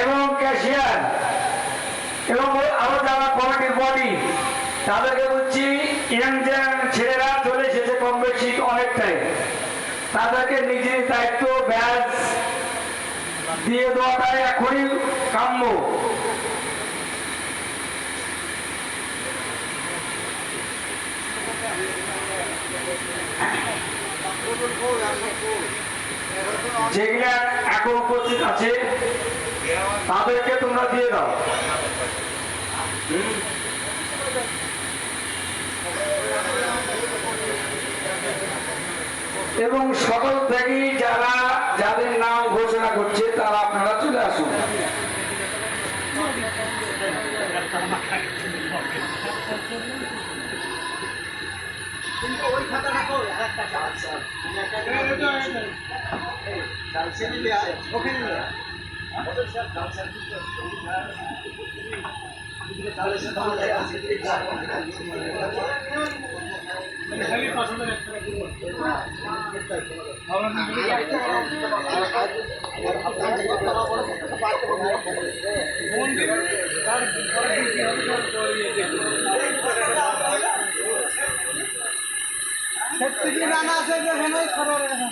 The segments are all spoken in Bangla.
এবং ক্যাশিয়ার এবং আরও যারা কমিটির বডি তাদেরকে বলছি ইয়াং ছেলেরা চলে এসেছে কম বেশি অনেকটাই, তাদেরকে নিজের দায়িত্ব, ব্যাস, দিয়ে দেওয়াটাই এখনই কাম্য। যেগুলা এখন উপস্থিত আছে তাদেরকে তোমরা দিয়ে দাও। এবং সকল থেকে যারা, যাদের নাম ঘোষণা করছে, তারা আপনারা চলে আসুন। ওখানে সত্যি কি রানা আছে যে হেনাই খবর এখন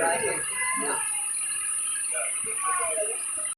Yeah.